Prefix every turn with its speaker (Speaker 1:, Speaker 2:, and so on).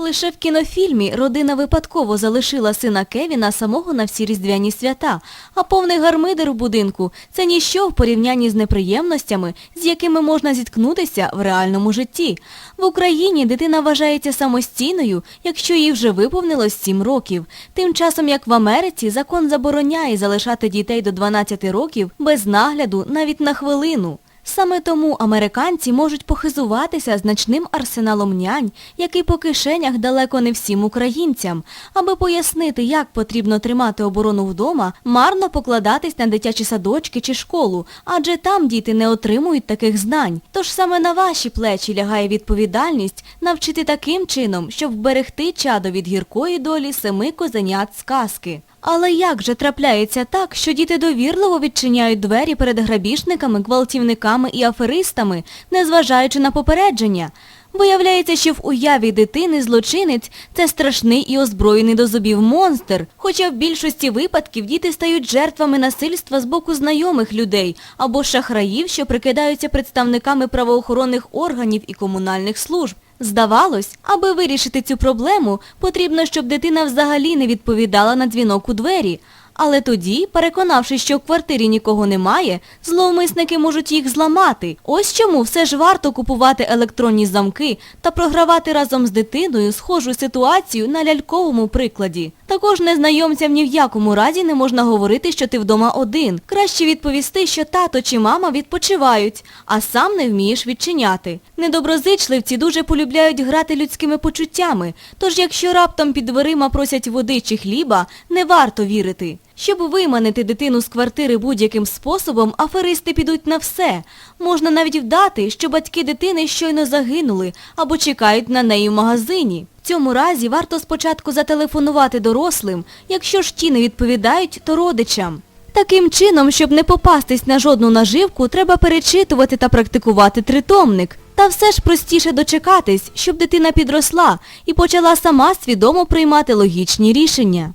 Speaker 1: Лише в кінофільмі родина випадково залишила сина Кевіна самого на всі різдвяні свята, а повний гармидер у будинку – це ніщо в порівнянні з неприємностями, з якими можна зіткнутися в реальному житті. В Україні дитина вважається самостійною, якщо їй вже виповнилось 7 років. Тим часом, як в Америці, закон забороняє залишати дітей до 12 років без нагляду навіть на хвилину. Саме тому американці можуть похизуватися значним арсеналом нянь, який по кишенях далеко не всім українцям. Аби пояснити, як потрібно тримати оборону вдома, марно покладатись на дитячі садочки чи школу, адже там діти не отримують таких знань. Тож саме на ваші плечі лягає відповідальність навчити таким чином, щоб вберегти чадо від гіркої долі семи козенят сказки. Але як же трапляється так, що діти довірливо відчиняють двері перед грабіжниками, гвалтівниками і аферистами, незважаючи на попередження? Виявляється, що в уяві дитини злочинець – це страшний і озброєний до зубів монстр, хоча в більшості випадків діти стають жертвами насильства з боку знайомих людей або шахраїв, що прикидаються представниками правоохоронних органів і комунальних служб. Здавалось, аби вирішити цю проблему, потрібно, щоб дитина взагалі не відповідала на дзвінок у двері. Але тоді, переконавшись, що в квартирі нікого немає, зловмисники можуть їх зламати. Ось чому все ж варто купувати електронні замки та програвати разом з дитиною схожу ситуацію на ляльковому прикладі. Також незнайомцям ні в якому разі не можна говорити, що ти вдома один. Краще відповісти, що тато чи мама відпочивають, а сам не вмієш відчиняти. Недоброзичливці дуже полюбляють грати людськими почуттями, тож якщо раптом під дверима просять води чи хліба, не варто вірити. Щоб виманити дитину з квартири будь-яким способом, аферисти підуть на все. Можна навіть вдати, що батьки дитини щойно загинули або чекають на неї в магазині. В цьому разі варто спочатку зателефонувати дорослим, якщо ж ті не відповідають, то родичам. Таким чином, щоб не попастись на жодну наживку, треба перечитувати та практикувати тритомник. Та все ж простіше дочекатись, щоб дитина підросла і почала сама свідомо приймати логічні рішення.